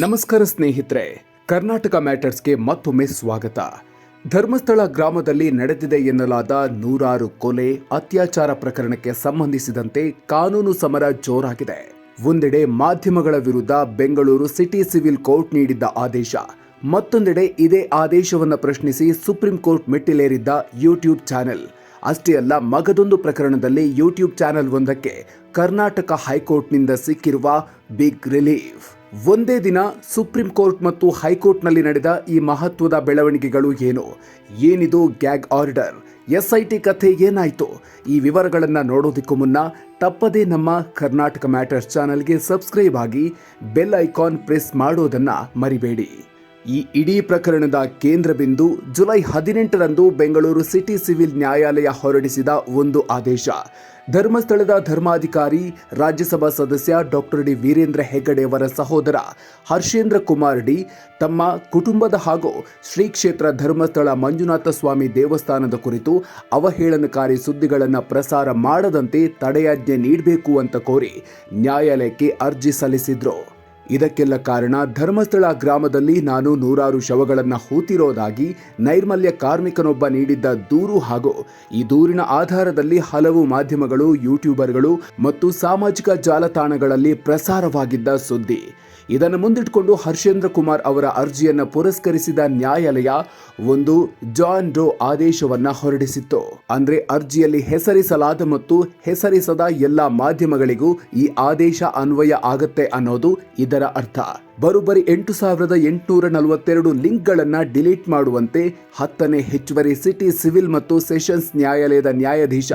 ನಮಸ್ಕಾರ ಸ್ನೇಹಿತರೆ, ಕರ್ನಾಟಕ ಮ್ಯಾಟರ್ಸ್ಗೆ ಮತ್ತೊಮ್ಮೆ ಸ್ವಾಗತ. ಧರ್ಮಸ್ಥಳ ಗ್ರಾಮದಲ್ಲಿ ನಡೆದಿದೆ ಎನ್ನಲಾದ ನೂರಾರು ಕೊಲೆ, ಅತ್ಯಾಚಾರ ಪ್ರಕರಣಕ್ಕೆ ಸಂಬಂಧಿಸಿದಂತೆ ಕಾನೂನು ಸಮರ ಜೋರಾಗಿದೆ. ಒಂದೆಡೆ ಮಾಧ್ಯಮಗಳ ವಿರುದ್ಧ ಬೆಂಗಳೂರು ಸಿಟಿ ಸಿವಿಲ್ ಕೋರ್ಟ್ ನೀಡಿದ್ದ ಆದೇಶ. ಮತ್ತೊಂದೆಡೆ ಇದೇ ಆದೇಶವನ್ನು ಪ್ರಶ್ನಿಸಿ ಸುಪ್ರೀಂ ಕೋರ್ಟ್ ಮೆಟ್ಟಿಲೇರಿದ್ದ ಯೂಟ್ಯೂಬ್ ಚಾನೆಲ್. ಅಷ್ಟೇ ಅಲ್ಲ, ಮಗದೊಂದು ಪ್ರಕರಣದಲ್ಲಿ ಯೂಟ್ಯೂಬ್ ಚಾನೆಲ್ ಒಂದಕ್ಕೆ ಕರ್ನಾಟಕ ಹೈಕೋರ್ಟ್ನಿಂದ ಸಿಕ್ಕಿರುವ ಬಿಗ್ ರಿಲೀಫ್. ಒಂದೇ ದಿನ ಸುಪ್ರೀಂ ಕೋರ್ಟ್ ಮತ್ತು ಹೈಕೋರ್ಟ್ನಲ್ಲಿ ನಡೆದ ಈ ಮಹತ್ವದ ಬೆಳವಣಿಗೆಗಳು ಏನು? ಏನಿದು ಗ್ಯಾಗ್ ಆರ್ಡರ್? ಎಸ್ಐಟಿ ಕಥೆ ಏನಾಯಿತು? ಈ ವಿವರಗಳನ್ನು ನೋಡೋದಕ್ಕೂ ಮುನ್ನ ತಪ್ಪದೇ ನಮ್ಮ ಕರ್ನಾಟಕ ಮ್ಯಾಟರ್ಸ್ ಚಾನಲ್ಗೆ ಸಬ್ಸ್ಕ್ರೈಬ್ ಆಗಿ ಬೆಲ್ ಐಕಾನ್ ಪ್ರೆಸ್ ಮಾಡೋದನ್ನು ಮರಿಬೇಡಿ. ಈ ಇಡೀ ಪ್ರಕರಣದ ಕೇಂದ್ರ ಬಿಂದು ಜುಲೈ ಹದಿನೆಂಟರಂದು ಬೆಂಗಳೂರು ಸಿಟಿ ಸಿವಿಲ್ ನ್ಯಾಯಾಲಯ ಹೊರಡಿಸಿದ ಒಂದು ಆದೇಶ. ಧರ್ಮಸ್ಥಳದ ಧರ್ಮಾಧಿಕಾರಿ, ರಾಜ್ಯಸಭಾ ಸದಸ್ಯ ಡಾಕ್ಟರ್ ಡಿ ವೀರೇಂದ್ರ ಹೆಗ್ಗಡೆಯವರ ಸಹೋದರ ಹರ್ಷೇಂದ್ರ ಕುಮಾರ್ ಡಿ, ತಮ್ಮ ಕುಟುಂಬದ ಹಾಗೂ ಶ್ರೀ ಕ್ಷೇತ್ರ ಧರ್ಮಸ್ಥಳ ಮಂಜುನಾಥ ಸ್ವಾಮಿ ದೇವಸ್ಥಾನದ ಕುರಿತು ಅವಹೇಳನಕಾರಿ ಸುದ್ದಿಗಳನ್ನು ಪ್ರಸಾರ ಮಾಡದಂತೆ ತಡೆಯಾಜ್ಞೆ ನೀಡಬೇಕು ಅಂತ ಕೋರಿ ನ್ಯಾಯಾಲಯಕ್ಕೆ ಅರ್ಜಿ ಸಲ್ಲಿಸಿದ್ರು. ಇದಕ್ಕೆಲ್ಲ ಕಾರಣ ಧರ್ಮಸ್ಥಳ ಗ್ರಾಮದಲ್ಲಿ ನಾನು ನೂರಾರು ಶವಗಳನ್ನು ಹೂತಿರೋದಾಗಿ ನೈರ್ಮಲ್ಯ ಕಾರ್ಮಿಕನೊಬ್ಬ ನೀಡಿದ್ದ ದೂರು ಹಾಗೂ ಈ ದೂರಿನ ಆಧಾರದಲ್ಲಿ ಹಲವು ಮಾಧ್ಯಮಗಳು, ಯೂಟ್ಯೂಬರ್ಗಳು ಮತ್ತು ಸಾಮಾಜಿಕ ಜಾಲತಾಣಗಳಲ್ಲಿ ಪ್ರಸಾರವಾಗಿದ್ದ ಸುದ್ದಿ. ಇದನ್ನು ಮುಂದಿಟ್ಟುಕೊಂಡು ಹರ್ಷೇಂದ್ರ ಕುಮಾರ್ ಅವರ ಅರ್ಜಿಯನ್ನು ಪುರಸ್ಕರಿಸಿದ ನ್ಯಾಯಾಲಯ ಒಂದು ಜಾನ್ ಡೋ ಆದೇಶವನ್ನ ಹೊರಡಿಸಿತ್ತು. ಅಂದ್ರೆ ಅರ್ಜಿಯಲ್ಲಿ ಹೆಸರಿಸಲಾದ ಮತ್ತು ಹೆಸರಿಸದ ಎಲ್ಲ ಮಾಧ್ಯಮಗಳಿಗೂ ಈ ಆದೇಶ ಅನ್ವಯ ಆಗತ್ತೆ ಅನ್ನೋದು ಇದರ ಅರ್ಥ. ಬರೋಬ್ಬರಿ ಎಂಟು ಸಾವಿರದ ಎಂಟುನೂರ ನಲವತ್ತೆರಡು ಲಿಂಕ್ಗಳನ್ನು ಡಿಲೀಟ್ ಮಾಡುವಂತೆ ಹತ್ತನೇ ಹೆಚ್ಚುವರಿ ಸಿಟಿ ಸಿವಿಲ್ ಮತ್ತು ಸೆಷನ್ಸ್ ನ್ಯಾಯಾಲಯದ ನ್ಯಾಯಾಧೀಶ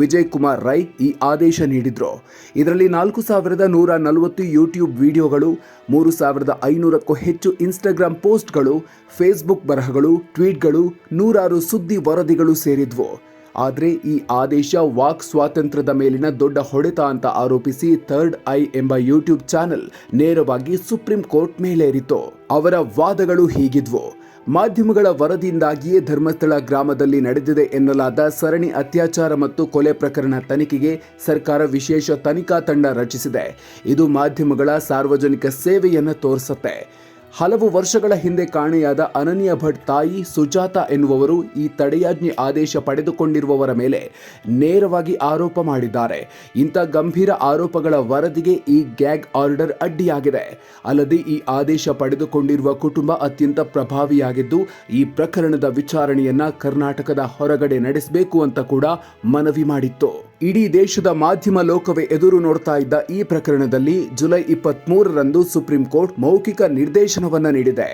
ವಿಜಯ್ ಕುಮಾರ್ ರೈ ಈ ಆದೇಶ ನೀಡಿದ್ರು. ಇದರಲ್ಲಿ ನಾಲ್ಕು ಸಾವಿರದ ನೂರ ನಲವತ್ತು ಯೂಟ್ಯೂಬ್ ವಿಡಿಯೋಗಳು, ಮೂರು ಸಾವಿರದ ಐನೂರಕ್ಕೂ ಹೆಚ್ಚು ಇನ್ಸ್ಟಾಗ್ರಾಮ್ ಪೋಸ್ಟ್ಗಳು, ಫೇಸ್ಬುಕ್ ಬರಹಗಳು, ಟ್ವೀಟ್ಗಳು, ನೂರಾರು ಸುದ್ದಿ ವರದಿಗಳು ಸೇರಿದ್ವು. ಆದರೆ ಈ ಆದೇಶ ವಾಕ್ ಸ್ವಾತಂತ್ರ್ಯದ ಮೇಲಿನ ದೊಡ್ಡ ಹೊಡೆತ ಅಂತ ಆರೋಪಿಸಿ ಥರ್ಡ್ ಐ ಎಂಬ ಯೂಟ್ಯೂಬ್ ಚಾನೆಲ್ ನೇರವಾಗಿ ಸುಪ್ರೀಂ ಕೋರ್ಟ್ ಮೇಲೇರಿತು ಅವರ ವಾದಗಳು ಹೀಗಿದ್ವು. ಮಾಧ್ಯಮಗಳ ವರದಿಯಿಂದಾಗಿಯೇ ಧರ್ಮಸ್ಥಳ ಗ್ರಾಮದಲ್ಲಿ ನಡೆದಿದೆ ಎನ್ನಲಾದ ಸರಣಿ ಅತ್ಯಾಚಾರ ಮತ್ತು ಕೊಲೆ ಪ್ರಕರಣ ತನಿಖೆಗೆ ಸರ್ಕಾರ ವಿಶೇಷ ತನಿಖಾ ತಂಡ ರಚಿಸಿದೆ. ಇದು ಮಾಧ್ಯಮಗಳ ಸಾರ್ವಜನಿಕ ಸೇವೆಯನ್ನು ತೋರಿಸುತ್ತೆ. ಹಲವು ವರ್ಷಗಳ ಹಿಂದೆ ಕಾಣೆಯಾದ ಅನನ್ಯ ಭಟ್ ತಾಯಿ ಸುಜಾತ ಎನ್ನುವವರು ಈ ತಡೆಯಾಜ್ಞೆ ಆದೇಶ ಪಡೆದುಕೊಂಡಿರುವವರ ಮೇಲೆ ನೇರವಾಗಿ ಆರೋಪ ಮಾಡಿದ್ದಾರೆ. ಇಂಥ ಗಂಭೀರ ಆರೋಪಗಳ ವರದಿಗೆ ಈ ಗ್ಯಾಗ್ ಆರ್ಡರ್ ಅಡ್ಡಿಯಾಗಿದೆ. ಅಲ್ಲದೆ ಈ ಆದೇಶ ಪಡೆದುಕೊಂಡಿರುವ ಕುಟುಂಬ ಅತ್ಯಂತ ಪ್ರಭಾವಿಯಾಗಿದ್ದು, ಈ ಪ್ರಕರಣದ ವಿಚಾರಣೆಯನ್ನ ಕರ್ನಾಟಕದ ಹೊರಗಡೆ ನಡೆಸಬೇಕು ಅಂತ ಕೂಡ ಮನವಿ ಮಾಡಿತ್ತು. ಇಡೀ ದೇಶದ ಮಾಧ್ಯಮ ಲೋಕವೇ ಎದುರು ನೋಡ್ತಾ ಇದ್ದ ಈ ಪ್ರಕರಣದಲ್ಲಿ ಜುಲೈ ಇಪ್ಪತ್ತ್ ಮೂರರಂದು ಸುಪ್ರೀಂ ಕೋರ್ಟ್ ಮೌಖಿಕ ನಿರ್ದೇಶನವನ್ನ ನೀಡಿದೆ.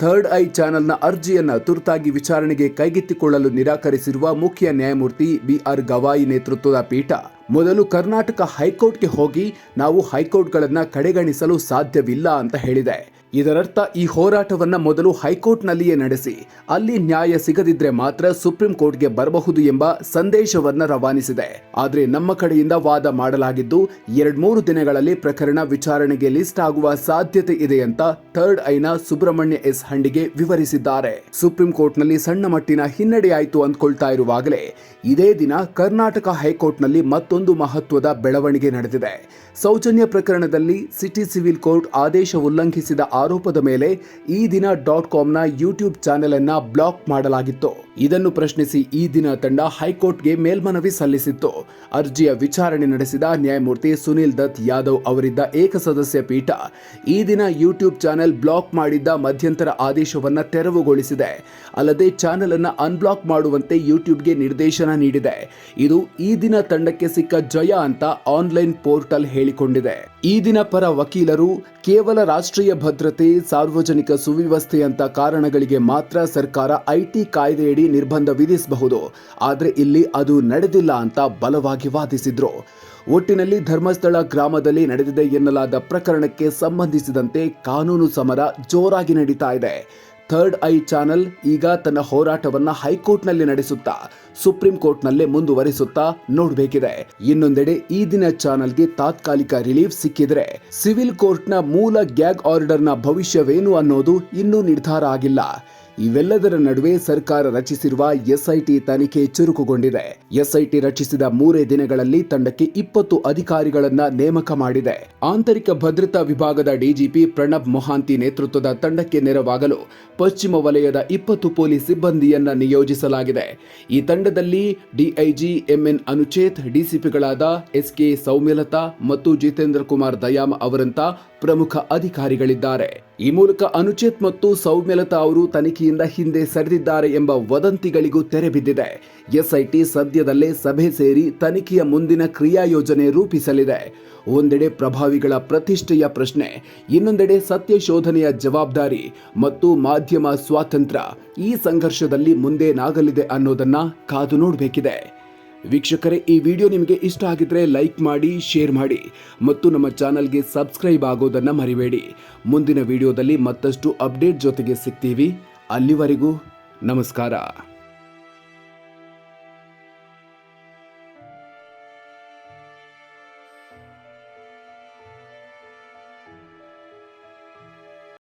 ಥರ್ಡ್ ಐ ಚಾನೆಲ್ನ ಅರ್ಜಿಯನ್ನು ತುರ್ತಾಗಿ ವಿಚಾರಣೆಗೆ ಕೈಗೆತ್ತಿಕೊಳ್ಳಲು ನಿರಾಕರಿಸಿರುವ ಮುಖ್ಯ ನ್ಯಾಯಮೂರ್ತಿ ಬಿಆರ್ ಗವಾಯಿ ನೇತೃತ್ವದ ಪೀಠ, ಮೊದಲು ಕರ್ನಾಟಕ ಹೈಕೋರ್ಟ್ಗೆ ಹೋಗಿ ನಾವು ಹೈಕೋರ್ಟ್ಗಳನ್ನು ಕಡೆಗಣಿಸಲು ಸಾಧ್ಯವಿಲ್ಲ ಅಂತ ಹೇಳಿದೆ. ಇದರರ್ಥ ಈ ಹೋರಾಟವನ್ನ ಮೊದಲು ಹೈಕೋರ್ಟ್ನಲ್ಲಿಯೇ ನಡೆಸಿ, ಅಲ್ಲಿ ನ್ಯಾಯ ಸಿಗದಿದ್ರೆ ಮಾತ್ರ ಸುಪ್ರೀಂ ಕೋರ್ಟ್ಗೆ ಬರಬಹುದು ಎಂಬ ಸಂದೇಶವನ್ನ ರವಾನಿಸಿದೆ. ಆದರೆ ನಮ್ಮ ಕಡೆಯಿಂದ ವಾದ ಮಾಡಲಾಗಿದ್ದು, ಎರಡ್ ಮೂರು ದಿನಗಳಲ್ಲಿ ಪ್ರಕರಣ ವಿಚಾರಣೆಗೆ ಲಿಸ್ಟ್ ಆಗುವ ಸಾಧ್ಯತೆ ಇದೆ ಅಂತ ಥರ್ಡ್ ಐನ ಸುಬ್ರಹ್ಮಣ್ಯ ಎಸ್ ಹಂಡಿಗೆ ವಿವರಿಸಿದ್ದಾರೆ. ಸುಪ್ರೀಂ ಕೋರ್ಟ್ನಲ್ಲಿ ಸಣ್ಣ ಮಟ್ಟಿನ ಹಿನ್ನಡೆಯಾಯಿತು ಅಂದ್ಕೊಳ್ತಾ ಇರುವಾಗಲೇ, ಇದೇ ದಿನ ಕರ್ನಾಟಕ ಹೈಕೋರ್ಟ್ನಲ್ಲಿ ಮತ್ತೊಂದು ಮಹತ್ವದ ಬೆಳವಣಿಗೆ ನಡೆದಿದೆ. ಸೌಜನ್ಯ ಪ್ರಕರಣದಲ್ಲಿ ಸಿಟಿ ಸಿವಿಲ್ ಕೋರ್ಟ್ ಆದೇಶ ಉಲ್ಲಂಘಿಸಿದ ಆರೋಪದ ಮೇಲೆ ಈ ದಿನ ಡಾಟ್ ಕಾಮ್ನ ಯೂಟ್ಯೂಬ್ ಚಾನೆಲ್ ಅನ್ನು ಬ್ಲಾಕ್ ಮಾಡಲಾಗಿತ್ತು. ಇದನ್ನು ಪ್ರಶ್ನಿಸಿ ಈ ದಿನ ತಂಡ ಹೈಕೋರ್ಟ್ಗೆ ಮೇಲ್ಮನವಿ ಸಲ್ಲಿಸಿತ್ತು. ಅರ್ಜಿಯ ವಿಚಾರಣೆ ನಡೆಸಿದ ನ್ಯಾಯಮೂರ್ತಿ ಸುನಿಲ್ ದತ್ ಯಾದವ್ ಅವರಿದ್ದ ಏಕಸದಸ್ಯ ಪೀಠ ಈ ದಿನ ಯೂಟ್ಯೂಬ್ ಚಾನೆಲ್ ಬ್ಲಾಕ್ ಮಾಡಿದ್ದ ಮಧ್ಯಂತರ ಆದೇಶವನ್ನು ತೆರವುಗೊಳಿಸಿದೆ. ಅಲ್ಲದೆ ಚಾನೆಲ್ ಅನ್ನು ಅನ್ಬ್ಲಾಕ್ ಮಾಡುವಂತೆ ಯೂಟ್ಯೂಬ್ಗೆ ನಿರ್ದೇಶನ ನೀಡಿದೆ. ಇದು ಈ ದಿನ ತಂಡಕ್ಕೆ ಸಿಕ್ಕ ಜಯ ಅಂತ ಆನ್ಲೈನ್ ಪೋರ್ಟಲ್ ಹೇಳಿಕೊಂಡಿದೆ. ಈ ದಿನ ಪರ ವಕೀಲರು ಕೇವಲ ರಾಷ್ಟ್ರೀಯ ಭದ್ರತೆ, ಸಾರ್ವಜನಿಕ ಸುವ್ಯವಸ್ಥೆಯಂತ ಕಾರಣಗಳಿಗೆ ಮಾತ್ರ ಸರ್ಕಾರ ಐಟಿ ಕಾಯ್ದೆಯಡಿ ನಿರ್ಬಂಧ ವಿಧಿಸಬಹುದು. ಆದರೆ ಇಲ್ಲಿ ಅದು ನಡೆದಿಲ್ಲ ಅಂತ ಬಲವಾಗಿ ವಾದಿಸಿದ್ರು. ಒಟ್ಟಿನಲ್ಲಿ ಧರ್ಮಸ್ಥಳ ಗ್ರಾಮದಲ್ಲಿ ನಡೆದಿದೆ ಎನ್ನಲಾದ ಪ್ರಕರಣಕ್ಕೆ ಸಂಬಂಧಿಸಿದಂತೆ ಕಾನೂನು ಸಮರ ಜೋರಾಗಿ ನಡೀತಾ ಇದೆ. ಥರ್ಡ್ ಐ ಚಾನೆಲ್ ಈಗ ತನ್ನ ಹೋರಾಟವನ್ನ ಹೈಕೋರ್ಟ್ನಲ್ಲಿ ನಡೆಸುತ್ತಾ, ಸುಪ್ರೀಂ ಕೋರ್ಟ್ನಲ್ಲೇ ಮುಂದುವರಿಸುತ್ತಾ ನೋಡಬೇಕಿದೆ. ಇನ್ನೊಂದೆಡೆ ಈ ದಿನ ಚಾನೆಲ್ಗೆ ತಾತ್ಕಾಲಿಕ ರಿಲೀಫ್ ಸಿಕ್ಕಿದ್ರೆ ಸಿವಿಲ್ ಕೋರ್ಟ್ನ ಮೂಲ ಗ್ಯಾಗ್ ಆರ್ಡರ್ನ ಭವಿಷ್ಯವೇನು ಅನ್ನೋದು ಇನ್ನೂ ನಿರ್ಧಾರ ಆಗಿಲ್ಲ. ಇವೆಲ್ಲದರ ನಡುವೆ ಸರ್ಕಾರ ರಚಿಸಿರುವ ಎಸ್ಐಟಿ ತನಿಖೆ ಚುರುಕುಗೊಂಡಿದೆ. ಎಸ್ಐಟಿ ರಚಿಸಿದ ಮೂರೇ ದಿನಗಳಲ್ಲಿ ತಂಡಕ್ಕೆ ಇಪ್ಪತ್ತು ಅಧಿಕಾರಿಗಳನ್ನ ನೇಮಕ ಮಾಡಿದೆ. ಆಂತರಿಕ ಭದ್ರತಾ ವಿಭಾಗದ ಡಿಜಿಪಿ ಪ್ರಣಬ್ ಮೊಹಾಂತಿ ನೇತೃತ್ವದ ತಂಡಕ್ಕೆ ನೆರವಾಗಲು ಪಶ್ಚಿಮ ವಲಯದ ಇಪ್ಪತ್ತು ಪೊಲೀಸ್ ಸಿಬ್ಬಂದಿಯನ್ನ ನಿಯೋಜಿಸಲಾಗಿದೆ. ಈ ತಂಡದಲ್ಲಿ ಡಿಐಜಿ ಎಂಎನ್ ಅನುಚೇತ್, ಡಿಸಿಪಿಗಳಾದ ಎಸ್ಕೆ ಸೌಮ್ಯಲತಾ ಮತ್ತು ಜಿತೇಂದ್ರ ಕುಮಾರ್ ದಯಾಮ್ ಅವರಂತ ಪ್ರಮುಖ ಅಧಿಕಾರಿಗಳಿದ್ದಾರೆ. ಈ ಮೂಲಕ ಅನುಚೇತ್ ಮತ್ತು ಸೌಮ್ಯಲತಾ ಅವರು ತನಿಖೆಯಿಂದ ಹಿಂದೆ ಸರಿದಿದ್ದಾರೆ ಎಂಬ ವದಂತಿಗಳಿಗೂ ತೆರೆ ಬಿದ್ದಿದೆ. ಎಸ್ಐಟಿ ಸದ್ಯದಲ್ಲೇ ಸಭೆ ಸೇರಿ ತನಿಖೆಯ ಮುಂದಿನ ಕ್ರಿಯಾ ಯೋಜನೆ ರೂಪಿಸಲಿದೆ. ಒಂದೆಡೆ ಪ್ರಭಾವಿಗಳ ಪ್ರತಿಷ್ಠೆಯ ಪ್ರಶ್ನೆ, ಇನ್ನೊಂದೆಡೆ ಸತ್ಯ ಶೋಧನೆಯ ಜವಾಬ್ದಾರಿ ಮತ್ತು ಮಾಧ್ಯಮ ಸ್ವಾತಂತ್ರ್ಯ. ಈ ಸಂಘರ್ಷದಲ್ಲಿ ಮುಂದೇನಾಗಲಿದೆ ಅನ್ನೋದನ್ನ ಕಾದು ನೋಡಬೇಕಿದೆ. ವೀಕ್ಷಕರೇ, ಈ ವಿಡಿಯೋ ನಿಮಗೆ ಇಷ್ಟ ಆಗಿದ್ರೆ ಲೈಕ್ ಮಾಡಿ, ಶೇರ್ ಮಾಡಿ ಮತ್ತು ನಮ್ಮ ಚಾನಲ್ಗೆ ಸಬ್ಸ್ಕ್ರೈಬ್ ಆಗೋದನ್ನು ಮರಿಬೇಡಿ. ಮುಂದಿನ ವಿಡಿಯೋದಲ್ಲಿ ಮತ್ತಷ್ಟು ಅಪ್ಡೇಟ್ ಜೊತೆಗೆ ಸಿಗ್ತೀವಿ. ಅಲ್ಲಿವರೆಗೂ ನಮಸ್ಕಾರ.